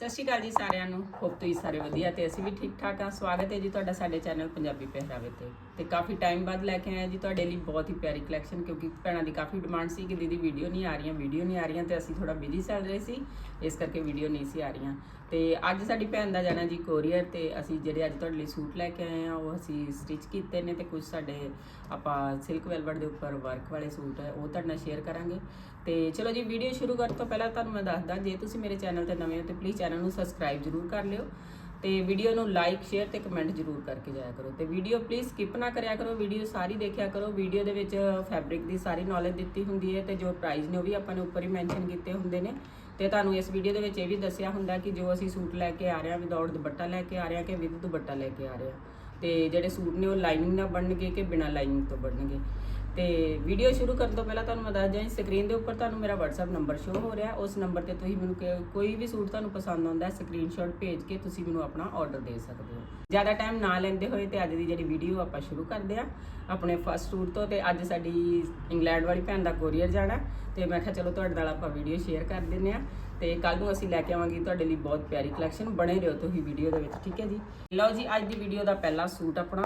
ਸਤਿ ਸ਼੍ਰੀ ਅਕਾਲ ਜੀ ਸਾਰਿਆਂ ਨੂੰ। ਹੋਪ ਤੁਸੀਂ ਸਾਰੇ ਵਧੀਆ ਤੇ ਅਸੀਂ ਵੀ ਠੀਕ ਠਾਕ ਹਾਂ ਸਵਾਗਤ ਹੈ ਜੀ ਤੁਹਾਡਾ ਸਾਡੇ ਚੈਨਲ ਪੰਜਾਬੀ ਪਹਿਰਾਵੇ ਤੇ। ਤੇ ਕਾਫੀ ਟਾਈਮ ਬਾਅਦ ਲੈ ਕੇ ਆਏ ਜੀ ਤੁਹਾਡੇ ਲਈ ਬਹੁਤ ਹੀ ਪਿਆਰੀ ਕਲੈਕਸ਼ਨ ਕਿਉਂਕਿ ਭੈਣਾਂ ਦੀ ਕਾਫੀ ਡਿਮਾਂਡ ਸੀ ਕਿ ਦੀਦੀ ਵੀਡੀਓ ਨਹੀਂ ਆ ਰਹੀਆਂ ਵੀਡੀਓ ਨਹੀਂ ਆ ਰਹੀਆਂ ਤੇ ਅਸੀਂ ਥੋੜਾ ਬਿਜ਼ੀ ਚੱਲ ਰਹੇ ਸੀ। ਇਸ ਕਰਕੇ ਵੀਡੀਓ ਨਹੀਂ ਸੀ ਆ ਰਹੀਆਂ। ਤੇ ਅੱਜ ਸਾਡੀ ਭੈਣ ਦਾ ਜਾਣਾ ਜੀ ਕੋਰੀਅਰ ਤੇ ਅਸੀਂ ਜਿਹੜੇ ਅੱਜ ਤੁਹਾਡੇ ਲਈ ਸੂਟ ਲੈ ਕੇ ਆਏ ਆ, ਉਹ ਅਸੀਂ ਸਟਿਚ ਕੀਤੇ ਨੇ ਤੇ ਕੁਝ ਸਾਡੇ ਆਪਾਂ ਸਿਲਕ ਵੈਲਵਟ ਦੇ ਉੱਪਰ ਵਰਕ ਵਾਲੇ ਸੂਟ ਹੈ, ਉਹ ਤੁਹਾਡੇ ਨਾਲ ਸ਼ੇਅਰ ਕਰਾਂਗੇ। ਤੇ ਚਲੋ ਜੀ ਵੀਡੀਓ ਸ਼ੁਰੂ ਕਰਨ ਤੋਂ ਪਹਿਲਾਂ ਤੁਹਾਨੂੰ ਮੈਂ ਦੱਸਦਾ, ਜੇ ਤੁਸੀਂ ਮੇਰੇ ਚੈਨਲ ਤੇ ਨਵੇਂ ਹੋ ਤੇ ਪਲੀਜ਼ ਚੈਨਲ ਨੂੰ ਸਬਸਕ੍ਰਾਈਬ ਜ਼ਰੂਰ ਕਰ ਲਿਓ ਤੇ ਵੀਡੀਓ ਨੂੰ ਲਾਈਕ ਸ਼ੇਅਰ ਤੇ ਕਮੈਂਟ ਜ਼ਰੂਰ ਕਰਕੇ ਜਾਇਆ ਕਰੋ। ਤੇ ਵੀਡੀਓ ਪਲੀਜ਼ ਸਕਿਪ ਨਾ ਕਰਿਆ ਕਰੋ ਵੀਡੀਓ ਸਾਰੀ ਦੇਖਿਆ ਕਰੋ। ਵੀਡੀਓ ਦੇ ਵਿੱਚ ਫੈਬਰਿਕ ਦੀ ਸਾਰੀ ਨੌਲੇਜ ਦਿੱਤੀ ਹੁੰਦੀ ਹੈ ਤੇ ਜੋ ਪ੍ਰਾਈਸ ਨੇ ਉਹ ਵੀ ਆਪਾਂ ਨੇ ਉੱਪਰ ਹੀ ਮੈਂਸ਼ਨ ਕੀਤੇ ਹੁੰਦੇ ਨੇ। ਤੇ ਤੁਹਾਨੂੰ ਇਸ ਵੀਡੀਓ ਦੇ ਵਿੱਚ ਇਹ ਵੀ ਦੱਸਿਆ ਹੁੰਦਾ ਕਿ ਜੋ ਅਸੀਂ ਸੂਟ ਲੈ ਕੇ ਆ ਰਹੇ ਹਾਂ ਵਿਦਆਊਟ ਦੁਪੱਟਾ ਲੈ ਕੇ ਆ ਰਹੇ ਹਾਂ ਕਿ ਵਿਦ ਦੁਪੱਟਾ ਲੈ ਕੇ ਆ ਰਹੇ ਹਾਂ। ਤੇ ਜਿਹੜੇ ਸੂਟ ਨੇ ਉਹ ਲਾਈਨਿੰਗ ਨਾਲ ਬਣਨਗੇ ਕਿ ਬਿਨਾਂ ਲਾਈਨਿੰਗ ਤੋਂ ਬਣਨਗੇ? ਤੇ ਵੀਡੀਓ ਸ਼ੁਰੂ ਕਰਨ ਤੋਂ ਪਹਿਲਾਂ ਤੁਹਾਨੂੰ ਮੈਂ ਦੱਸ ਦਿਆਂ ਸਕਰੀਨ ਦੇ ਉੱਪਰ ਤੁਹਾਨੂੰ ਮੇਰਾ WhatsApp ਨੰਬਰ ਸ਼ੋ ਹੋ ਰਿਹਾ। ਉਸ ਨੰਬਰ ਤੇ ਤੁਸੀਂ ਮੈਨੂੰ ਕੋਈ ਵੀ ਸੂਟ ਤੁਹਾਨੂੰ ਪਸੰਦ ਆਉਂਦਾ ਹੈ ਸਕਰੀਨਸ਼ਾਟ ਭੇਜ ਕੇ ਤੁਸੀਂ ਮੈਨੂੰ ਆਪਣਾ ਆਰਡਰ ਦੇ ਸਕਦੇ ਹੋ। ਜ਼ਿਆਦਾ ਟਾਈਮ ਨਾ ਲੈਂਦੇ ਹੋਏ ਤੇ ਅੱਜ ਦੀ ਜਿਹੜੀ ਵੀਡੀਓ ਆਪਾਂ ਸ਼ੁਰੂ ਕਰਦੇ ਆ ਆਪਣੇ ਫਸਟ ਸੂਟ ਤੋਂ ਤੇ ਅੱਜ ਸਾਡੀ ਇੰਗਲੈਂਡ ਵਾਲੀ ਭੈਣ ਦਾ ਕੋਰੀਅਰ ਜਾਣਾ ਤੇ ਮੈਂ ਕਿਹਾ ਚਲੋ ਤੁਹਾਡੇ ਨਾਲ ਆਪਾਂ ਵੀਡੀਓ ਸ਼ੇਅਰ ਕਰ ਦਿੰਨੇ ਆ ਤੇ ਕੱਲ ਨੂੰ ਅਸੀਂ ਲੈ ਕੇ ਆਵਾਂਗੇ ਤੁਹਾਡੇ ਲਈ ਬਹੁਤ ਪਿਆਰੀ ਕਲੈਕਸ਼ਨ ਬਣੇ ਰਹੋ ਤੁਸੀਂ ਵੀਡੀਓ ਦੇ ਵਿੱਚ, ਠੀਕ ਹੈ ਜੀ? ਲਓ ਜੀ, ਅੱਜ ਦੀ ਵੀਡੀਓ ਦਾ ਪਹਿਲਾ ਸੂਟ ਆਪਣਾ।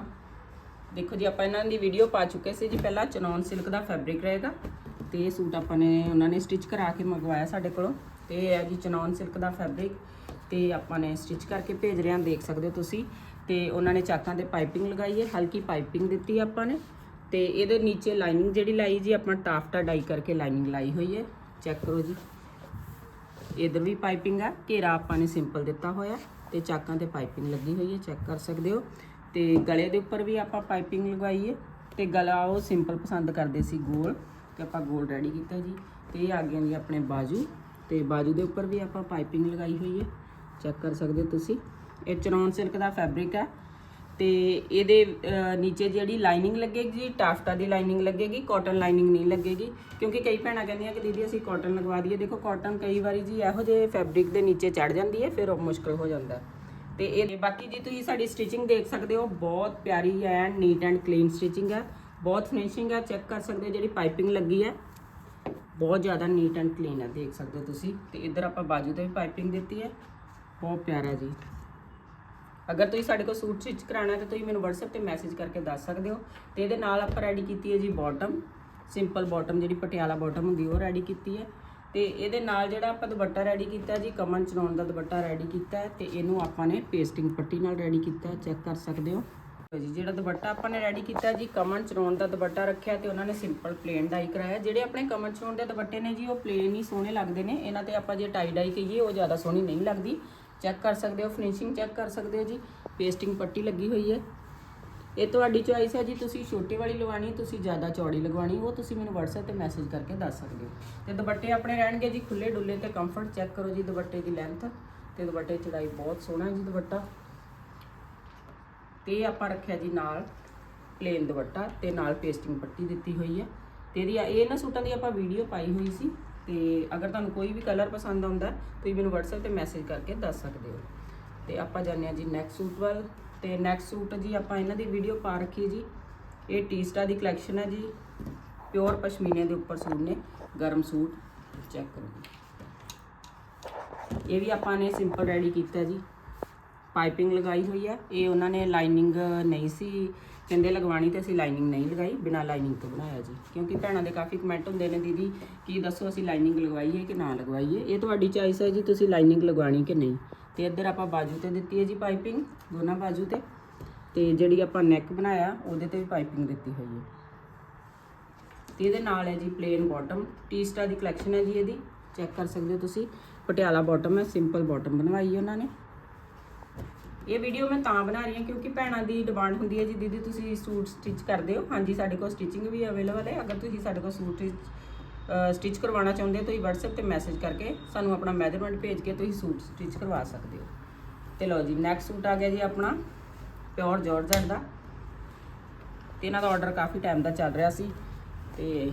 ਦੇਖੋ ਜੀ, ਆਪਾਂ ਇਹਨਾਂ ਦੀ ਵੀਡੀਓ ਪਾ ਚੁੱਕੇ ਸੀ ਜੀ। ਪਹਿਲਾਂ ਚਨੌਨ ਸਿਲਕ ਦਾ ਫੈਬਰਿਕ ਰਹੇਗਾ ਤੇ ਇਹ ਸੂਟ ਆਪਾਂ ਨੇ ਉਹਨਾਂ ਨੇ ਸਟਿਚ ਕਰਾ ਕੇ ਮੰਗਵਾਇਆ ਸਾਡੇ ਕੋਲੋਂ। ਤੇ ਇਹ ਹੈ ਜੀ ਚਨੌਨ ਸਿਲਕ ਦਾ ਫੈਬਰਿਕ ਤੇ ਆਪਾਂ ਨੇ ਸਟਿਚ ਕਰਕੇ ਭੇਜ ਰਹੇ ਹਾਂ, ਦੇਖ ਸਕਦੇ ਹੋ ਤੁਸੀਂ। ਤੇ ਉਹਨਾਂ ਨੇ ਚਾਕਾਂ ਤੇ ਪਾਈਪਿੰਗ ਲਗਾਈ ਹੈ, ਹਲਕੀ ਪਾਈਪਿੰਗ ਦਿੱਤੀ ਆਪਾਂ ਨੇ। ਤੇ ਇਹਦੇ ਨੀਚੇ ਲਾਈਨਿੰਗ ਜਿਹੜੀ ਲਾਈ ਜੀ, ਆਪਾਂ ਟਾਫਟਾ ਡਾਈ ਕਰਕੇ ਲਾਈਨਿੰਗ ਲਾਈ ਹੋਈ ਹੈ। ਚੈੱਕ ਕਰੋ ਜੀ। ਇਧਰ ਵੀ ਪਾਈਪਿੰਗ ਆ। ਘੇਰਾ ਆਪਾਂ ਨੇ ਸਿੰਪਲ ਦਿੱਤਾ ਹੋਇਆ। ਤੇ ਚਾਕਾਂ ਤੇ ਪਾਈਪਿੰਗ ਲੱਗੀ ਹੋਈ ਹੈ, ਚੈੱਕ ਕਰ ਸਕਦੇ ਹੋ। ਤੇ ਗਲੇ ਦੇ ਉੱਪਰ ਵੀ ਆਪਾਂ ਪਾਈਪਿੰਗ ਲਗਵਾਈ ਹੈ ਤੇ ਗਲਾ ਉਹ ਸਿੰਪਲ ਪਸੰਦ ਕਰਦੇ ਸੀ ਗੋਲ ਤੇ ਆਪਾਂ ਗੋਲ ਰੈਡੀ ਕੀਤਾ ਜੀ ਤੇ ਇਹ ਆ ਗਏ ਜੀ ਆਪਣੇ ਬਾਜੂ ਤੇ ਬਾਜੂ ਦੇ ਉੱਪਰ ਵੀ ਆਪਾਂ ਪਾਈਪਿੰਗ ਲਗਾਈ ਹੋਈ ਹੈ ਚੈੱਕ ਕਰ ਸਕਦੇ ਹੋ ਤੁਸੀਂ। ਇਹ ਚਨੌਨ ਸਿਲਕ ਦਾ ਫੈਬਰਿਕ ਹੈ ਤੇ ਇਹਦੇ ਨੀਚੇ ਜਿਹੜੀ ਲਾਈਨਿੰਗ ਲੱਗੇਗੀ ਜੀ ਟਾਫਟਾ ਦੀ ਲਾਈਨਿੰਗ ਲੱਗੇਗੀ ਕਾਟਨ ਲਾਈਨਿੰਗ ਨਹੀਂ ਲੱਗੇਗੀ। ਕਿਉਂਕਿ ਕਈ ਭੈਣਾਂ ਕਹਿੰਦੀਆਂ ਕਿ ਦੀਦੀ ਅਸੀਂ ਕਾਟਨ ਲਗਵਾ ਦਈਏ। ਦੇਖੋ ਕਾਟਨ ਕਈ ਵਾਰੀ ਜੀ ਇਹੋ ਜਿਹੇ ਫੈਬਰਿਕ ਦੇ ਨੀਚੇ ਚੜ ਜਾਂਦੀ ਹੈ ਫਿਰ ਉਹ ਮੁਸ਼ਕਲ ਹੋ ਜਾਂਦਾ। ਹੈ। ਤੇ ਇਹ ਬਾਕੀ ਜੀ ਤੁਸੀਂ ਸਾਡੀ ਸਟਿਚਿੰਗ ਦੇਖ ਸਕਦੇ ਹੋ, ਬਹੁਤ ਪਿਆਰੀ ਹੈ ਨੀਟ ਐਂਡ ਕਲੀਨ ਸਟਿਚਿੰਗ ਹੈ, ਬਹੁਤ ਫਿਨਿਸ਼ਿੰਗ ਹੈ ਚੈੱਕ ਕਰ ਸਕਦੇ ਹੋ ਜਿਹੜੀ ਪਾਈਪਿੰਗ ਲੱਗੀ ਹੈ, ਬਹੁਤ ਜ਼ਿਆਦਾ ਨੀਟ ਐਂਡ ਕਲੀਨ ਹੈ, ਦੇਖ ਸਕਦੇ ਹੋ ਤੁਸੀਂ, ਤੇ ਇੱਧਰ ਆਪਾਂ ਬਾਜੂ ਤੇ ਵੀ ਪਾਈਪਿੰਗ ਦਿੱਤੀ ਹੈ, ਬਹੁਤ ਪਿਆਰਾ ਜੀ। ਅਗਰ ਤੁਸੀਂ ਸਾਡੇ ਕੋਲ ਸੂਟ ਸਟਿਚ ਕਰਾਉਣਾ ਤਾਂ ਤੁਸੀਂ ਮੈਨੂੰ WhatsApp ਤੇ ਮੈਸੇਜ ਕਰਕੇ ਦੱਸ ਸਕਦੇ ਹੋ, ਤੇ ਇਹਦੇ ਨਾਲ ਆਪਾਂ ਰੈਡੀ ਕੀਤੀ ਹੈ ਜੀ ਬਾਟਮ ਸਿੰਪਲ ਬਾਟਮ ਜਿਹੜੀ ਪਟਿਆਲਾ ਬਾਟਮ ਹੁੰਦੀ ਉਹ ਰੈਡੀ ਕੀਤੀ ਹੈ ਤੇ ਇਹਦੇ ਨਾਲ ਜਿਹੜਾ ਆਪਾਂ ਦੁਪੱਟਾ ਰੈਡੀ ਕੀਤਾ ਜੀ ਕਮਨ ਚਲਾਉਣ ਦਾ ਦੁਪੱਟਾ ਰੈਡੀ ਕੀਤਾ ਹੈ ਤੇ ਇਹਨੂੰ ਆਪਾਂ ਨੇ ਪੇਸਟਿੰਗ ਪੱਟੀ ਨਾਲ ਰੈਡੀ ਕੀਤਾ ਚੈੱਕ ਕਰ ਸਕਦੇ ਹੋ। ਜੀ, ਜਿਹੜਾ ਦੁਪੱਟਾ ਆਪਾਂ ਨੇ ਰੈਡੀ ਕੀਤਾ ਜੀ ਕਮਨ ਚਨਾਉਣ ਦਾ ਦੁਪੱਟਾ ਰੱਖਿਆ ਤੇ ਉਹਨਾਂ ਨੇ ਸਿੰਪਲ ਪਲੇਨ ਡਾਈ ਕਰਾਇਆ। ਜਿਹੜੇ ਆਪਣੇ ਕਮਨ ਚਨਾਉਣ ਦੇ ਦੁਪੱਟੇ ਨੇ ਜੀ, ਉਹ ਪਲੇਨ ਹੀ ਸੋਹਣੇ ਲੱਗਦੇ ਨੇ। ਇਹਨਾਂ ਤੇ ਆਪਾਂ ਜੇ ਟਾਈ ਡਾਈ ਕਹੀਏ, ਉਹ ਜ਼ਿਆਦਾ ਸੋਹਣੀ ਨਹੀਂ ਲੱਗਦੀ। ਚੈੱਕ ਕਰ ਸਕਦੇ ਹੋ ਫਿਨਿਸ਼ਿੰਗ ਚੈੱਕ ਕਰ ਸਕਦੇ ਹੋ ਜੀ। ਪੇਸਟਿੰਗ ਪੱਟੀ ਲੱਗੀ ਹੋਈ ਹੈ। ਇਹ ਤੁਹਾਡੀ ਚੋਇਸ ਹੈ ਜੀ, ਤੁਸੀਂ ਛੋਟੀ ਵਾਲੀ ਲਗਵਾਣੀ ਤੁਸੀਂ ਜ਼ਿਆਦਾ ਚੌੜੀ ਲਗਵਾਣੀ ਉਹ ਤੁਸੀਂ ਮੈਨੂੰ WhatsApp ਤੇ ਮੈਸੇਜ ਕਰਕੇ ਦੱਸ ਸਕਦੇ ਹੋ। ਤੇ ਦੁਪੱਟੇ ਆਪਣੇ ਰਹਿਣਗੇ ਜੀ ਖੁੱਲੇ ਡੁੱਲੇ ਤੇ ਕੰਫਰਟ ਚੈੱਕ ਕਰੋ ਜੀ ਦੁਪੱਟੇ ਦੀ ਲੈਂਥ ਤੇ ਦੁਪੱਟੇ ਚੜਾਈ ਬਹੁਤ ਸੋਹਣਾ ਜੀ ਦੁਪੱਟਾ। ਤੇ ਇਹ ਆਪਾਂ ਰੱਖਿਆ ਜੀ ਨਾਲ ਪਲੇਨ ਦੁਪੱਟਾ ਤੇ ਨਾਲ ਪੇਸਟਿੰਗ ਪੱਟੀ ਦਿੱਤੀ ਹੋਈ ਹੈ। ਤੇ ਇਹਦੀ ਇਹ ਇਹਨਾਂ ਸੂਟਾਂ ਦੀ ਆਪਾਂ ਵੀਡੀਓ ਪਾਈ ਹੋਈ ਸੀ। ਤੇ ਅਗਰ ਤੁਹਾਨੂੰ ਕੋਈ ਵੀ ਕਲਰ ਪਸੰਦ ਆਉਂਦਾ ਤੁਸੀਂ ਮੈਨੂੰ WhatsApp ਤੇ ਮੈਸੇਜ ਕਰਕੇ ਦੱਸ ਸਕਦੇ ਹੋ। ਤੇ ਆਪਾਂ ਜਾਂਦੇ ਹਾਂ ਜੀ ਨੈਕਸਟ ਸੂਟ ਵੱਲ। ਤੇ ਨੈਕਸਟ ਸੂਟ ਜੀ ਆਪਾਂ ਇਹਨਾਂ ਦੀ ਵੀਡੀਓ ਪਾ ਰੱਖੀ ਜੀ। ਇਹ ਟੀਸਟਾ ਦੀ ਕਲੈਕਸ਼ਨ ਹੈ ਜੀ। ਪਿਓਰ ਪਸ਼ਮੀਨੇ ਦੇ ਉੱਪਰ ਸੂਟ ਨੇ, ਗਰਮ ਸੂਟ। ਚੈੱਕ ਕਰੋ ਇਹ ਵੀ ਆਪਾਂ ਨੇ ਸਿੰਪਲ ਰੈਡੀ ਕੀਤਾ ਜੀ। ਪਾਈਪਿੰਗ ਲਗਾਈ ਹੋਈ ਹੈ। ਇਹ ਉਹਨਾਂ ਨੇ ਲਾਈਨਿੰਗ ਨਹੀਂ ਸੀ, ਕਹਿੰਦੇ ਲਗਵਾਣੀ ਤੇ ਅਸੀਂ ਲਾਈਨਿੰਗ ਨਹੀਂ ਲਗਾਈ, ਬਿਨਾਂ ਲਾਈਨਿੰਗ ਤੋਂ ਬਣਾਇਆ ਜੀ। ਕਿਉਂਕਿ ਭੈਣਾਂ ਦੇ ਕਾਫੀ ਕਮੈਂਟ ਹੁੰਦੇ ਨੇ, ਦੀਦੀ, ਕੀ ਦੱਸੋ ਅਸੀਂ ਲਾਈਨਿੰਗ ਲਗਵਾਈਏ ਕਿ ਨਾ ਲਗਵਾਈਏ? ਇਹ ਤੁਹਾਡੀ ਚੋਇਸ ਹੈ ਜੀ, ਤੁਸੀਂ ਲਾਈਨਿੰਗ ਲਗਵਾਣੀ ਕਿ ਨਹੀਂ। ਤੇ ਇੱਧਰ ਆਪਾਂ ਬਾਜੂ ਤੇ ਦਿੱਤੀ ਹੈ ਜੀ ਪਾਈਪਿੰਗ, ਦੋਨਾਂ ਬਾਜੂ ਤੇ। ਤੇ ਜਿਹੜੀ ਆਪਾਂ ਨੈਕ ਬਣਾਇਆ, ਉਹਦੇ ਤੇ ਵੀ ਪਾਈਪਿੰਗ ਦਿੱਤੀ ਹੋਈ ਹੈ। ਤੇ ਇਹਦੇ ਨਾਲ ਹੈ ਜੀ ਪਲੇਨ ਬਾਟਮ ਟੀਸਟਾ ਦੀ ਕਲੈਕਸ਼ਨ ਹੈ ਜੀ ਇਹਦੀ। ਚੈੱਕ ਕਰ ਸਕਦੇ ਹੋ ਤੁਸੀਂ। ਪਟਿਆਲਾ ਬਾਟਮ ਹੈ ਸਿੰਪਲ ਬਾਟਮ ਬਣਵਾਈ ਹੈ ਉਹਨਾਂ ਨੇ। ਇਹ ਵੀਡੀਓ ਮੈਂ ਤਾਂ ਬਣਾ ਰਹੀ ਹਾਂ ਕਿਉਂਕਿ ਭੈਣਾਂ ਦੀ ਡਿਮਾਂਡ ਹੁੰਦੀ ਹੈ ਜੀ। ਦੀਦੀ, ਤੁਸੀਂ ਸੂਟ ਸਟਿਚ ਕਰਦੇ ਹੋ। ਹਾਂਜੀ, ਸਾਡੇ ਕੋਲ ਸਟਿਚਿੰਗ ਵੀ ਅਵੇਲੇਬਲ ਹੈ। ਅਗਰ ਤੁਸੀਂ ਸਾਡੇ ਕੋਲ ਸੂਟ ਸਟਿਚ ਕਰਵਾਉਣਾ ਚਾਹੁੰਦੇ ਹੋ, ਤੁਸੀਂ WhatsApp ਤੇ ਮੈਸੇਜ ਕਰਕੇ ਸਾਨੂੰ ਆਪਣਾ ਮੈਜ਼ਰਮੈਂਟ ਭੇਜ ਕੇ ਤੁਸੀਂ ਸੂਟ ਸਟਿਚ ਕਰਵਾ ਸਕਦੇ ਹੋ। ਤੇ ਲਓ ਜੀ ਨੈਕਸਟ ਸੂਟ ਆ ਗਿਆ ਜੀ ਆਪਣਾ ਪਿਓਰ ਜਾਰਜਟ ਦਾ। ਤੇ ਇਹਨਾਂ ਦਾ ਆਰਡਰ ਕਾਫੀ ਟਾਈਮ ਦਾ ਚੱਲ ਰਿਹਾ ਸੀ, ਤੇ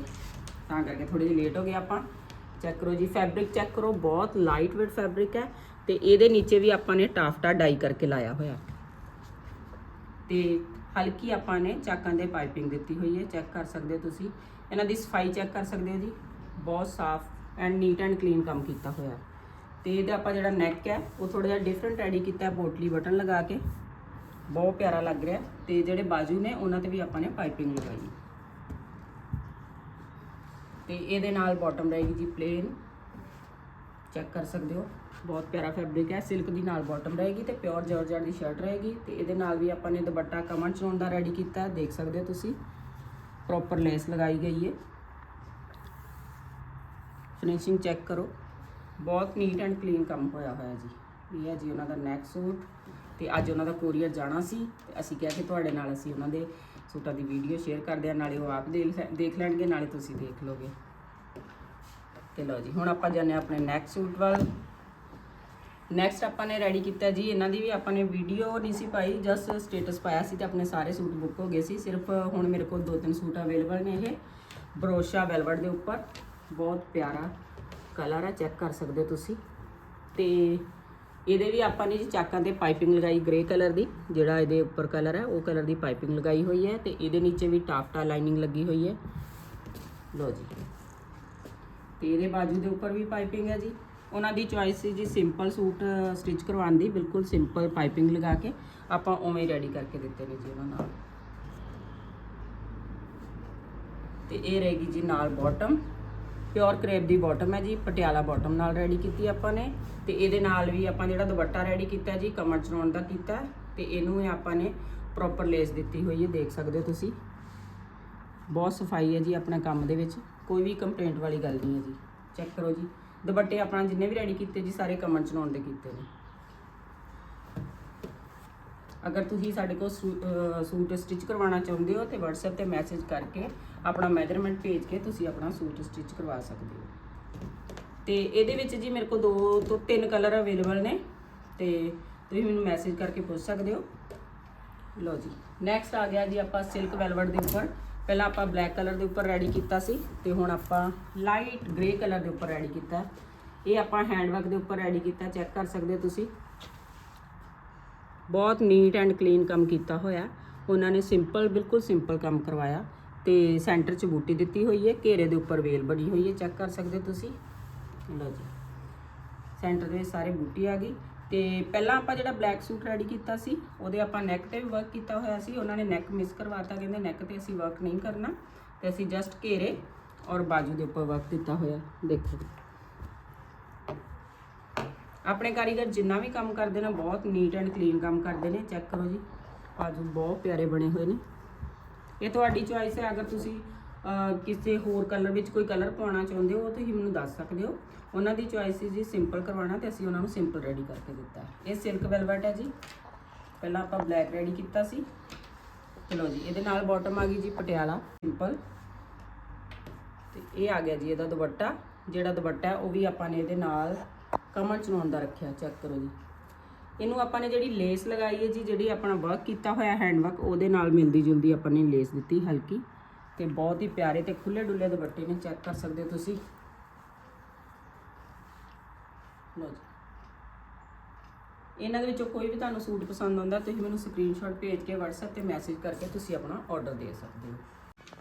ਤਾਂ ਕਰਕੇ ਥੋੜੀ ਜਿਹੀ ਲੇਟ ਹੋ ਗਏ ਆਪਾਂ। ਚੈੱਕ ਕਰੋ ਜੀ ਫੈਬਰਿਕ ਚੈੱਕ ਕਰੋ, ਬਹੁਤ ਲਾਈਟ ਵੇਟ ਫੈਬਰਿਕ ਹੈ। ਤੇ ਇਹਦੇ ਨੀਚੇ ਵੀ ਆਪਾਂ ਨੇ ਟਾਫਟਾ ਡਾਈ ਕਰਕੇ ਲਾਇਆ ਹੋਇਆ। ਤੇ ਹਲਕੀ ਆਪਾਂ ਨੇ ਚਾਕਾਂ ਦੇ ਪਾਈਪਿੰਗ ਦਿੱਤੀ ਹੋਈ ਹੈ ਚੈੱਕ ਕਰ ਸਕਦੇ ਹੋ ਤੁਸੀਂ। ਇਹਨਾਂ ਦੀ ਸਫ਼ਾਈ ਚੈੱਕ ਕਰ ਸਕਦੇ ਹੋ ਜੀ। ਬਹੁਤ ਸਾਫ਼ ਐਂਡ ਨੀਟ ਐਂਡ ਕਲੀਨ ਕੰਮ ਕੀਤਾ ਹੋਇਆ। ਤੇ ਇਹਦਾ ਆਪਾਂ ਜਿਹੜਾ ਨੈਕ ਹੈ, ਉਹ ਥੋੜਾ ਜਿਹਾ ਡਿਫਰੈਂਟ ਰੈਡੀ ਕੀਤਾ ਹੈ ਪੋਟਲੀ ਬਟਨ ਲਗਾ ਕੇ। ਬਹੁਤ ਪਿਆਰਾ ਲੱਗ ਰਿਹਾ। ਤੇ ਜਿਹੜੇ ਬਾਜੂ ਨੇ, ਉਹਨਾਂ ਤੇ ਵੀ ਆਪਾਂ ਨੇ ਪਾਈਪਿੰਗ ਲਗਾਈ। ਤੇ ਇਹਦੇ ਨਾਲ ਬਾਟਮ ਰਹੇਗੀ ਜੀ ਪਲੇਨ ਚੈੱਕ ਕਰ ਸਕਦੇ ਹੋ। ਬਹੁਤ ਪਿਆਰਾ ਫੈਬਰਿਕ ਹੈ। ਸਿਲਕ ਦੀ ਨਾਲ ਬਾਟਮ ਰਹੇਗੀ ਤੇ ਪਿਓਰ ਜਾਰਜਟ ਦੀ ਸ਼ਰਟ ਰਹੇਗੀ। ਤੇ ਇਹਦੇ ਨਾਲ ਵੀ ਆਪਾਂ ਨੇ ਦੁਪੱਟਾ ਕਮਰ ਚੋਂ ਦਾ ਰੈਡੀ ਕੀਤਾ। ਦੇਖ ਸਕਦੇ ਹੋ ਤੁਸੀਂ। ਪ੍ਰੋਪਰ ਲੇਸ ਲਗਾਈ ਗਈ ਹੈ। ਫਿਨਿਸ਼ਿੰਗ ਚੈੱਕ ਕਰੋ। ਬਹੁਤ ਨੀਟ ਐਂਡ ਕਲੀਨ ਕੰਮ ਹੋਇਆ ਹੋਇਆ ਜੀ। ਇਹ ਹੈ ਜੀ ਉਹਨਾਂ ਦਾ ਨੈਕ ਸੂਟ ਤੇ ਅੱਜ ਉਹਨਾਂ ਦਾ ਕੋਰੀਅਰ ਜਾਣਾ ਸੀ ਤੇ ਅਸੀਂ ਕਿਹਾ ਕਿ ਤੁਹਾਡੇ ਨਾਲ ਅਸੀਂ ਉਹਨਾਂ ਦੇ ਸੂਟਾਂ ਦੀ ਵੀਡੀਓ ਸ਼ੇਅਰ ਕਰਦੇ ਹਾਂ, ਨਾਲੇ ਉਹ ਆਪ ਦੇਖ ਦੇਖ ਲੈਣਗੇ, ਨਾਲੇ ਤੁਸੀਂ ਦੇਖ ਲੋਗੇ ਤੇ ਲਓ ਜੀ, ਹੁਣ ਆਪਾਂ ਜਾਂਦੇ ਹਾਂ ਆਪਣੇ ਨੈਕਸਟ ਸੂਟ ਵੱਲ। ਨੈਕਸਟ ਆਪਾਂ ਨੇ ਰੈਡੀ ਕੀਤਾ ਜੀ, ਇਹਨਾਂ ਦੀ ਵੀ ਆਪਾਂ ਨੇ ਵੀਡੀਓ ਨਹੀਂ ਸੀ ਪਾਈ ਜਸਟ ਸਟੇਟਸ ਪਾਇਆ ਸੀ ਤੇ ਆਪਣੇ ਸਾਰੇ ਸੂਟ ਬੁੱਕ ਹੋ ਗਏ ਸੀ। ਸਿਰਫ ਹੁਣ ਮੇਰੇ ਕੋਲ ਦੋ ਤਿੰਨ ਸੂਟ ਅਵੇਲੇਬਲ ਨੇ ਇਹ। ਬਰੋਸ਼ਾ ਵੈਲਵਟ ਦੇ ਉੱਪਰ। ਬਹੁਤ ਪਿਆਰਾ ਕਲਰ ਹੈ ਚੈੱਕ ਕਰ ਸਕਦੇ ਹੋ ਤੁਸੀਂ। ਤੇ ਇਹਦੇ ਵੀ ਆਪਾਂ ਨੇ ਜੀ ਚਾਕਾਂ ਤੇ ਪਾਈਪਿੰਗ ਲਗਾਈ ਗ੍ਰੇ ਕਲਰ ਦੀ, ਜਿਹੜਾ ਇਹਦੇ ਉੱਪਰ ਕਲਰ ਹੈ ਉਹ ਕਲਰ ਦੀ ਪਾਈਪਿੰਗ ਲਗਾਈ ਹੋਈ ਹੈ ਤੇ ਇਹਦੇ ਨੀਚੇ ਵੀ ਟਾਫਟਾ ਲਾਈਨਿੰਗ ਲੱਗੀ ਹੋਈ ਹੈ। ਲਓ ਜੀ। ਤੇ ਇਹਦੇ ਬਾਜੂ ਦੇ ਉੱਪਰ ਵੀ ਪਾਈਪਿੰਗ ਹੈ ਜੀ। ਉਹਨਾਂ ਦੀ ਚੁਆਇਸ ਸੀ ਜੀ ਸਿੰਪਲ ਸੂਟ ਸਟਿਚ ਕਰਵਾਉਣ ਦੀ, ਬਿਲਕੁਲ ਸਿੰਪਲ ਪਾਈਪਿੰਗ ਲਗਾ ਕੇ ਆਪਾਂ ਉਵੇਂ ਰੈਡੀ ਕਰਕੇ ਦਿੱਤੇ ਨੇ ਜੀ ਉਹਨਾਂ ਨਾਲ। ਤੇ ਇਹ ਰਹੇਗੀ ਜੀ ਨਾਲ ਬਾਟਮ ਪਿਓਰ ਕਰੇਪ ਦੀ ਬਾਟਮ ਹੈ ਜੀ, ਪਟਿਆਲਾ ਬਾਟਮ ਨਾਲ ਰੈਡੀ ਕੀਤੀ ਆਪਾਂ ਨੇ। ਤੇ ਇਹਦੇ ਨਾਲ ਵੀ ਆਪਾਂ ਜਿਹੜਾ ਦੁਪੱਟਾ ਰੈਡੀ ਕੀਤਾ ਜੀ, ਕਮਰ ਚੜਾਉਣ ਦਾ ਕੀਤਾ ਹੈ। ਤੇ ਇਹਨੂੰ ਆਪਾਂ ਨੇ ਪ੍ਰੋਪਰ ਲੇਸ ਦਿੱਤੀ ਹੋਈ ਹੈ, ਦੇਖ ਸਕਦੇ ਹੋ ਤੁਸੀਂ। ਬਹੁਤ ਸਫ਼ਾਈ ਹੈ ਜੀ ਆਪਣਾ ਕੰਮ ਦੇ ਵਿੱਚ, ਕੋਈ ਵੀ ਕੰਪਲੇਂਟ ਵਾਲੀ ਗੱਲ ਨਹੀਂ ਹੈ ਜੀ। ਚੈੱਕ ਕਰੋ ਜੀ। ਦੁਪੱਟੇ ਆਪਣਾ ਜਿੰਨੇ ਵੀ ਰੈਡੀ ਕੀਤੇ ਜੀ, ਸਾਰੇ ਕਮਰ ਚਲਾਉਣ ਦੇ ਕੀਤੇ ਨੇ। ਅਗਰ ਤੁਸੀਂ ਸਾਡੇ ਕੋਲ ਸੂ- ਸੂਟ ਸਟਿਚ ਕਰਵਾਉਣਾ ਚਾਹੁੰਦੇ ਹੋ ਤੇ WhatsApp ਤੇ ਮੈਸੇਜ ਕਰਕੇ ਆਪਣਾ ਮੈਜ਼ਰਮੈਂਟ ਭੇਜ ਕੇ ਤੁਸੀਂ ਆਪਣਾ ਸੂਟ ਸਟਿਚ ਕਰਵਾ ਸਕਦੇ ਹੋ। ਤੇ ਇਹਦੇ ਵਿੱਚ ਜੀ ਮੇਰੇ ਕੋਲ ਦੋ ਤੋਂ ਤਿੰਨ ਕਲਰ ਅਵੇਲੇਬਲ ਨੇ, ਤੇ ਤੁਸੀਂ ਮੈਨੂੰ ਮੈਸੇਜ ਕਰਕੇ ਪੁੱਛ ਸਕਦੇ ਹੋ। ਲਓ ਜੀ ਨੈਕਸਟ ਆ ਗਿਆ ਜੀ ਆਪਾਂ ਸਿਲਕ ਵੈਲਵਟ ਦੇ ਉੱਪਰ। ਪਹਿਲਾਂ ਆਪਾਂ ਬਲੈਕ ਕਲਰ ਦੇ ਉੱਪਰ ਰੈਡੀ ਕੀਤਾ ਸੀ ਤੇ ਹੁਣ ਆਪਾਂ ਲਾਈਟ ਗ੍ਰੇ ਕਲਰ ਦੇ ਉੱਪਰ ਰੈਡੀ ਕੀਤਾ ਇਹ ਆਪਾਂ ਹੈਂਡਵਰਕ ਦੇ ਉੱਪਰ ਰੈਡੀ ਕੀਤਾ ਚੈੱਕ ਕਰ ਸਕਦੇ ਹੋ ਤੁਸੀਂ। ਬਹੁਤ ਨੀਟ ਐਂਡ ਕਲੀਨ ਕੰਮ ਕੀਤਾ ਹੋਇਆ ਉਹਨਾਂ ਨੇ ਸਿੰਪਲ ਬਿਲਕੁਲ ਸਿੰਪਲ ਕੰਮ ਕਰਵਾਇਆ। ਤੇ ਸੈਂਟਰ 'ਚ ਬੂਟੀ ਦਿੱਤੀ ਹੋਈ ਹੈ, ਘੇਰੇ ਦੇ ਉੱਪਰ ਵੇਲ ਬਣੀ ਹੋਈ ਹੈ। ਚੈੱਕ ਕਰ ਸਕਦੇ ਹੋ ਤੁਸੀਂ। ਲਓ ਜੀ। ਸੈਂਟਰ ਦੇ ਵਿੱਚ ਸਾਰੇ ਬੂਟੀ ਆ ਗਈ। ਤੇ ਪਹਿਲਾਂ ਆਪਾਂ ਜਿਹੜਾ ਬਲੈਕ ਸੂਟ ਰੈਡੀ ਕੀਤਾ ਸੀ, ਉਹਦੇ ਆਪਾਂ ਨੈਕ ਤੇ ਵੀ ਵਰਕ ਕੀਤਾ ਹੋਇਆ ਸੀ, ਉਹਨਾਂ ਨੇ ਨੈਕ ਮਿਸ ਕਰਵਾਤਾ, ਕਹਿੰਦੇ ਨੈਕ ਤੇ ਅਸੀਂ ਵਰਕ ਨਹੀਂ ਕਰਨਾ ਤੇ ਅਸੀਂ ਜਸਟ ਘੇਰੇ ਔਰ ਬਾਜੂ ਦੇ ਉੱਪਰ ਵਰਕ ਦਿੱਤਾ ਹੋਇਆ, ਦੇਖੋ। ਆਪਣੇ ਕਾਰੀਗਰ ਜਿੰਨਾ ਵੀ ਕੰਮ ਕਰਦੇ ਨੇ, ਬਹੁਤ ਨੀਟ ਐਂਡ ਕਲੀਨ ਕੰਮ ਕਰਦੇ ਨੇ ਚੈੱਕ ਕਰੋ ਜੀ। ਬਾਜੂ ਬਹੁਤ ਪਿਆਰੇ ਬਣੇ ਹੋਏ ਨੇ। ਇਹ ਤੁਹਾਡੀ ਚੁਆਇਸ ਹੈ, ਅਗਰ ਤੁਸੀਂ ਕਿਸੇ ਹੋਰ ਕਲਰ ਵਿੱਚ ਕੋਈ ਕਲਰ ਪਾਉਣਾ ਚਾਹੁੰਦੇ ਹੋ, ਉਹ ਤੁਸੀਂ ਮੈਨੂੰ ਦੱਸ ਸਕਦੇ ਹੋ। ਉਹਨਾਂ ਦੀ ਚੁਆਇਸ ਸੀ ਜੀ ਸਿੰਪਲ ਕਰਵਾਉਣਾ ਤੇ ਅਸੀਂ ਉਹਨਾਂ ਨੂੰ ਸਿੰਪਲ ਰੈਡੀ ਕਰਕੇ ਦਿੱਤਾ। ਇਹ ਸਿਲਕ ਵੈਲਵਟ ਹੈ ਜੀ। ਪਹਿਲਾਂ ਆਪਾਂ ਬਲੈਕ ਰੈਡੀ ਕੀਤਾ ਸੀ। ਚਲੋ ਜੀ, ਇਹਦੇ ਨਾਲ ਬਾਟਮ ਆ ਗਈ ਜੀ ਪਟਿਆਲਾ। ਸਿੰਪਲ ਤੇ ਇਹ ਆ ਗਿਆ ਜੀ ਇਹਦਾ ਦੁਪੱਟਾ। ਜਿਹੜਾ ਦੁਪੱਟਾ ਉਹ ਵੀ ਆਪਾਂ ਨੇ ਇਹਦੇ ਨਾਲ ਕਮਰ ਚਨਾਉਣ ਦਾ ਰੱਖਿਆ ਚੈੱਕ ਕਰੋ ਜੀ। ਇਹਨੂੰ ਆਪਾਂ ਨੇ ਜਿਹੜੀ ਲੇਸ ਲਗਾਈ ਹੈ ਜੀ, ਜਿਹੜੀ ਆਪਣਾ ਵਰਕ ਕੀਤਾ ਹੋਇਆ ਹੈਂਡ ਵਰਕ ਉਹਦੇ ਨਾਲ ਮਿਲਦੀ ਜੁਲਦੀ ਆਪਾਂ ਨੇ ਲੇਸ ਦਿੱਤੀ ਹਲਕੀ। ਤੇ ਬਹੁਤ ਹੀ ਪਿਆਰੇ ਤੇ ਖੁੱਲੇ ਡੁੱਲੇ ਦੁਪੱਟੇ ਨੇ ਚੈੱਕ ਕਰ ਸਕਦੇ ਹੋ ਤੁਸੀਂ। ਲਓ ਜੀ। ਇਹਨਾਂ ਦੇ ਵਿੱਚੋਂ ਕੋਈ ਵੀ ਤੁਹਾਨੂੰ ਸੂਟ ਪਸੰਦ ਆਉਂਦਾ, ਤੁਸੀਂ ਮੈਨੂੰ ਸਕਰੀਨਸ਼ਾਟ ਭੇਜ ਕੇ WhatsApp ਤੇ ਮੈਸੇਜ ਕਰਕੇ ਤੁਸੀਂ ਆਪਣਾ ਆਰਡਰ ਦੇ ਸਕਦੇ ਹੋ।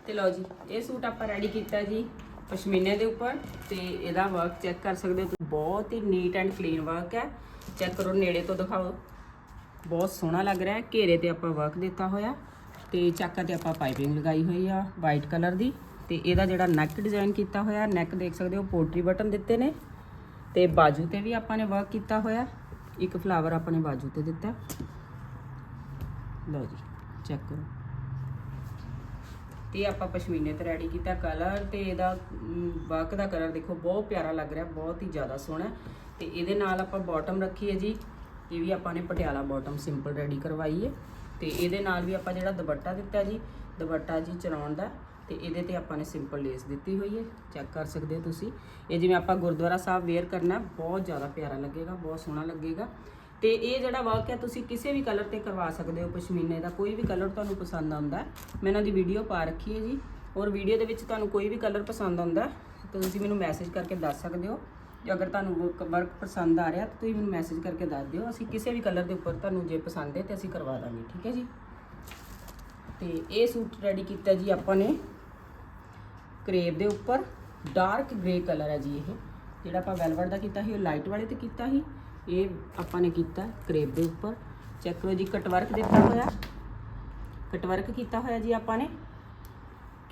ਤੇ ਲਓ ਜੀ, ਇਹ ਸੂਟ ਆਪਾਂ ਰੈਡੀ ਕੀਤਾ ਜੀ, ਪਸ਼ਮੀਨੇ ਦੇ ਉੱਪਰ ਤੇ ਇਹਦਾ ਵਰਕ ਚੈੱਕ ਕਰ ਸਕਦੇ ਹੋ ਤੁਸੀਂ। ਬਹੁਤ ਹੀ ਨੀਟ ਐਂਡ ਕਲੀਨ ਵਰਕ ਹੈ। ਚੈੱਕ ਕਰੋ, ਨੇੜੇ ਤੋਂ ਦਿਖਾਓ। ਬਹੁਤ ਸੋਹਣਾ ਲੱਗ ਰਿਹਾ ਹੈ। ਘੇਰੇ ਤੇ ਆਪਾਂ ਵਰਕ ਦਿੱਤਾ ਹੋਇਆ। ਤੇ ਚਾਕਾਂ ਤੇ ਆਪਾਂ ਪਾਈਪਿੰਗ ਲਗਾਈ ਹੋਈ ਆ ਵਾਈਟ ਕਲਰ ਦੀ ਤੇ ਇਹਦਾ ਜਿਹੜਾ ਨੈਕ ਡਿਜ਼ਾਈਨ ਕੀਤਾ ਹੋਇਆ ਨੈਕ ਦੇਖ ਸਕਦੇ ਹੋ, ਪੋਟਰੀ ਬਟਨ ਦਿੱਤੇ ਨੇ ਤੇ ਬਾਜੂ ਤੇ ਵੀ ਆਪਾਂ ਨੇ ਵਰਕ ਕੀਤਾ ਹੋਇਆ, ਇੱਕ ਫਲਾਵਰ ਆਪਾਂ ਨੇ ਬਾਜੂ ਤੇ ਦਿੱਤਾ। ਲਓ ਜੀ ਚੈੱਕ ਕਰੋ। ਤੇ ਆਪਾਂ ਪਸ਼ਮੀਨੇ ਤੇ ਰੈਡੀ ਕੀਤਾ ਕਲਰ ਤੇ ਇਹਦਾ ਵਰਕ ਦਾ ਕਲਰ ਦੇਖੋ, ਬਹੁਤ ਪਿਆਰਾ ਲੱਗ ਰਿਹਾ, ਬਹੁਤ ਹੀ ਜ਼ਿਆਦਾ ਸੋਹਣਾ ਹੈ। ਤੇ ਇਹਦੇ ਨਾਲ ਆਪਾਂ ਬਾਟਮ ਰੱਖੀ ਹੈ ਜੀ, ਇਹ ਵੀ ਆਪਾਂ ਨੇ ਪਟਿਆਲਾ ਬਾਟਮ ਸਿੰਪਲ ਰੈਡੀ ਕਰਵਾਈ ਹੈ। ਤੇ ਇਹਦੇ ਨਾਲ ਵੀ ਆਪਾਂ ਜਿਹੜਾ ਦੁਪੱਟਾ ਦਿੱਤਾ ਜੀ, ਦੁਪੱਟਾ ਜੀ ਚਰਾਉਣ ਦਾ, ਤੇ ਇਹਦੇ ਤੇ ਆਪਾਂ ਨੇ ਸਿੰਪਲ ਲੇਸ ਦਿੱਤੀ ਹੋਈ ਹੈ ਚੈੱਕ ਕਰ ਸਕਦੇ ਹੋ ਤੁਸੀਂ। ਇਹ ਜਿਵੇਂ ਆਪਾਂ ਗੁਰਦੁਆਰਾ ਸਾਹਿਬ ਵੇਅਰ ਕਰਨਾ, ਬਹੁਤ ਜ਼ਿਆਦਾ ਪਿਆਰਾ ਲੱਗੇਗਾ, ਬਹੁਤ ਸੋਹਣਾ ਲੱਗੇਗਾ। ਤੇ ਇਹ ਜਿਹੜਾ ਵਰਕ ਹੈ, ਤੁਸੀਂ ਕਿਸੇ ਵੀ ਕਲਰ ਤੇ ਕਰਵਾ ਸਕਦੇ ਹੋ, ਪਸ਼ਮੀਨੇ ਦਾ, ਕੋਈ ਵੀ ਕਲਰ ਤੁਹਾਨੂੰ ਪਸੰਦ ਆਉਂਦਾ ਮੈਂ ਇਹਨਾਂ ਦੀ ਵੀਡੀਓ ਪਾ ਰੱਖੀ ਹੈ ਜੀ। ਔਰ ਵੀਡੀਓ ਦੇ ਵਿੱਚ ਤੁਹਾਨੂੰ ਕੋਈ ਵੀ ਕਲਰ ਪਸੰਦ ਆਉਂਦਾ ਤਾਂ ਤੁਸੀਂ ਮੈਨੂੰ ਮੈਸੇਜ ਕਰਕੇ ਦੱਸ ਸਕਦੇ ਹੋ। ਜੇ ਅਗਰ ਤੁਹਾਨੂੰ ਵਰਕ ਪਸੰਦ ਆ ਰਿਹਾ ਤਾਂ ਤੁਸੀਂ ਮੈਨੂੰ ਮੈਸੇਜ ਕਰਕੇ ਦੱਸ ਦਿਓ। ਅਸੀਂ ਕਿਸੇ ਵੀ ਕਲਰ ਦੇ ਉੱਪਰ ਤੁਹਾਨੂੰ ਜੇ ਪਸੰਦ ਹੈ ਤੇ ਅਸੀਂ ਕਰਵਾ ਦਾਂਗੇ, ਠੀਕ ਹੈ ਜੀ? ਤੇ ਇਹ ਸੂਟ ਰੈਡੀ ਕੀਤਾ ਜੀ ਆਪਾਂ ਨੇ। ਕਰੇਪ ਦੇ ਉੱਪਰ ਡਾਰਕ ਗ੍ਰੇ ਕਲਰ ਹੈ ਜੀ ਇਹ। ਜਿਹੜਾ ਆਪਾਂ ਵੈਲਵਟ ਦਾ ਕੀਤਾ ਸੀ, ਉਹ ਲਾਈਟ ਵਾਲੇ ਤੇ ਕੀਤਾ ਸੀ। ਇਹ ਆਪਾਂ ਨੇ ਕੀਤਾ ਕਰੇਪ ਦੇ ਉੱਪਰ। ਚੈੱਕ ਕਰੋ ਜੀ ਕਟਵਰਕ ਦਿੱਤਾ ਹੋਇਆ। ਕਟਵਰਕ ਕੀਤਾ ਹੋਇਆ ਜੀ ਆਪਾਂ ਨੇ।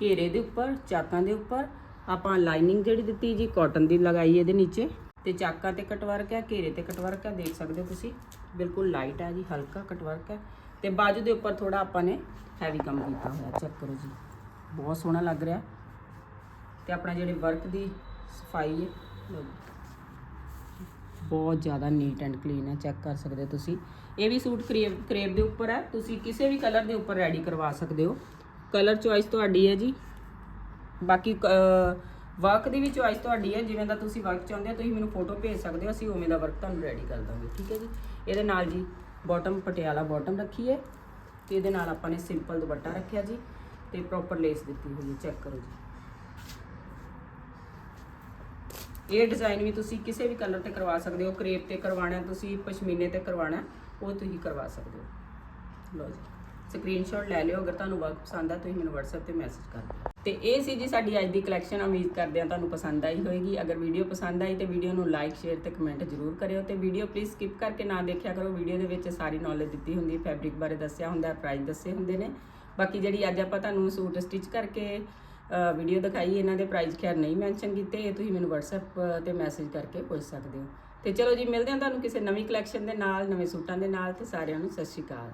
ਘੇਰੇ ਦੇ ਉੱਪਰ, ਚਾਕਾਂ ਦੇ ਉੱਪਰ ਆਪਾਂ ਲਾਈਨਿੰਗ ਜਿਹੜੀ ਦਿੱਤੀ ਜੀ ਕਾਟਨ ਦੀ ਲਗਾਈ ਇਹਦੇ ਨੀਚੇ। ਤੇ ਚਾਕਾਂ ਤੇ ਕਟਵਰਕ ਹੈ, ਘੇਰੇ ਤੇ ਕਟਵਰਕ ਹੈ, ਦੇਖ ਸਕਦੇ ਹੋ ਤੁਸੀਂ। ਬਿਲਕੁਲ ਲਾਈਟ ਹੈ ਜੀ, ਹਲਕਾ ਕਟਵਰਕ ਹੈ। ਤੇ ਬਾਜੂ ਦੇ ਉੱਪਰ ਥੋੜਾ ਆਪਾਂ ਨੇ ਹੈਵੀ ਕੰਮ ਕੀਤਾ ਹੋਇਆ ਚੈੱਕ ਕਰੋ ਜੀ। ਬਹੁਤ ਸੋਹਣਾ ਲੱਗ ਰਿਹਾ। ਤੇ ਆਪਣਾ ਜਿਹੜੇ ਵਰਕ ਦੀ ਸਫ਼ਾਈ ਹੈ ਬਹੁਤ ਜ਼ਿਆਦਾ ਨੀਟ ਐਂਡ ਕਲੀਨ ਹੈ ਚੈੱਕ ਕਰ ਸਕਦੇ ਹੋ ਤੁਸੀਂ। ਇਹ ਵੀ ਸੂਟ ਕਰੇਪ ਕਰੇਪ ਦੇ ਉੱਪਰ ਹੈ। ਤੁਸੀਂ ਕਿਸੇ ਵੀ ਕਲਰ ਦੇ ਉੱਪਰ ਰੈਡੀ ਕਰਵਾ ਸਕਦੇ ਹੋ। ਕਲਰ ਚੁਆਇਸ ਤੁਹਾਡੀ ਹੈ ਜੀ। ਬਾਕੀ ਵਰਕ ਦੀ ਵੀ ਚੁਆਇਸ ਤੁਹਾਡੀ ਹੈ, ਜਿਵੇਂ ਦਾ ਤੁਸੀਂ ਵਰਕ ਚਾਹੁੰਦੇ ਹੋ, ਤੁਸੀਂ ਮੈਨੂੰ ਫੋਟੋ ਭੇਜ ਸਕਦੇ ਹੋ, ਅਸੀਂ ਉਵੇਂ ਦਾ ਵਰਕ ਤੁਹਾਨੂੰ ਰੈਡੀ ਕਰ ਦਾਂਗੇ, ਠੀਕ ਹੈ ਜੀ? ਇਹਦੇ ਨਾਲ ਜੀ ਬਾਟਮ ਪਟਿਆਲਾ ਬਾਟਮ ਰੱਖੀ ਹੈ, ਤੇ ਇਹਦੇ ਨਾਲ ਆਪਾਂ ਨੇ ਸਿੰਪਲ ਦੁਪੱਟਾ ਰੱਖਿਆ ਜੀ, ਤੇ ਪ੍ਰੋਪਰ ਲੇਸ ਦਿੱਤੀ ਹੋਈ ਹੈ ਚੈੱਕ ਕਰੋ ਜੀ। ਇਹ ਡਿਜ਼ਾਈਨ ਵੀ ਤੁਸੀਂ ਕਿਸੇ ਵੀ ਕਲਰ ਤੇ ਕਰਵਾ ਸਕਦੇ ਹੋ ਕਰੇਪ ਤੇ ਕਰਵਾਉਣਾ, ਤੁਸੀਂ ਪਸ਼ਮੀਨੇ ਤੇ ਕਰਵਾਉਣਾ, ਉਹ ਤੁਸੀਂ ਕਰਵਾ ਸਕਦੇ ਹੋ। ਲਓ ਜੀ। ਸਕਰੀਨਸ਼ਾਟ ਲੈ ਲਿਓ, ਅਗਰ ਤੁਹਾਨੂੰ ਵਰਕ ਪਸੰਦ ਆ, ਤੁਸੀਂ ਮੈਨੂੰ WhatsApp ਤੇ ਮੈਸੇਜ ਕਰ ਦਿਓ। ਤੇ ਇਹ ਸੀ ਜੀ ਸਾਡੀ ਅੱਜ ਦੀ ਕਲੈਕਸ਼ਨ ਉਮੀਦ ਕਰਦੇ ਹਾਂ ਤੁਹਾਨੂੰ ਪਸੰਦ ਆਈ ਹੋਵੇਗੀ ਅਗਰ ਵੀਡੀਓ ਪਸੰਦ ਆਈ ਤੇ ਵੀਡੀਓ ਨੂੰ ਲਾਈਕ ਸ਼ੇਅਰ ਤੇ ਕਮੈਂਟ ਜ਼ਰੂਰ ਕਰਿਓ। ਤੇ ਵੀਡੀਓ ਪਲੀਜ਼ ਸਕਿਪ ਕਰਕੇ ਨਾ ਦੇਖਿਆ ਕਰੋ। ਵੀਡੀਓ ਦੇ ਵਿੱਚ ਸਾਰੀ ਨੌਲੇਜ ਦਿੱਤੀ ਹੁੰਦੀ ਹੈ ਫੈਬਰਿਕ ਬਾਰੇ ਦੱਸਿਆ ਹੁੰਦਾ ਹੈ ਪ੍ਰਾਈਸ ਦੱਸੇ ਹੁੰਦੇ ਨੇ। ਬਾਕੀ ਜਿਹੜੀ ਅੱਜ ਆਪਾਂ ਤੁਹਾਨੂੰ ਸੂਟ ਸਟਿਚ ਕਰਕੇ ਵੀਡੀਓ ਦਿਖਾਈ, ਇਹਨਾਂ ਦੇ ਪ੍ਰਾਈਸ ਖੈਰ ਨਹੀਂ ਮੈਂਸ਼ਨ ਕੀਤੇ, ਇਹ ਤੁਸੀਂ ਮੈਨੂੰ WhatsApp ਤੇ ਮੈਸੇਜ ਕਰਕੇ ਪੁੱਛ ਸਕਦੇ ਹੋ। ਤੇ ਚਲੋ ਜੀ, ਮਿਲਦੇ ਹਾਂ ਤੁਹਾਨੂੰ ਕਿਸੇ ਨਵੀਂ ਕਲੈਕਸ਼ਨ ਦੇ ਨਾਲ, ਨਵੇਂ ਸੂਟਾਂ ਦੇ ਨਾਲ। ਤੇ ਸਾਰਿਆਂ ਨੂੰ ਸਤਿ ਸ਼੍ਰੀ ਅਕਾਲ।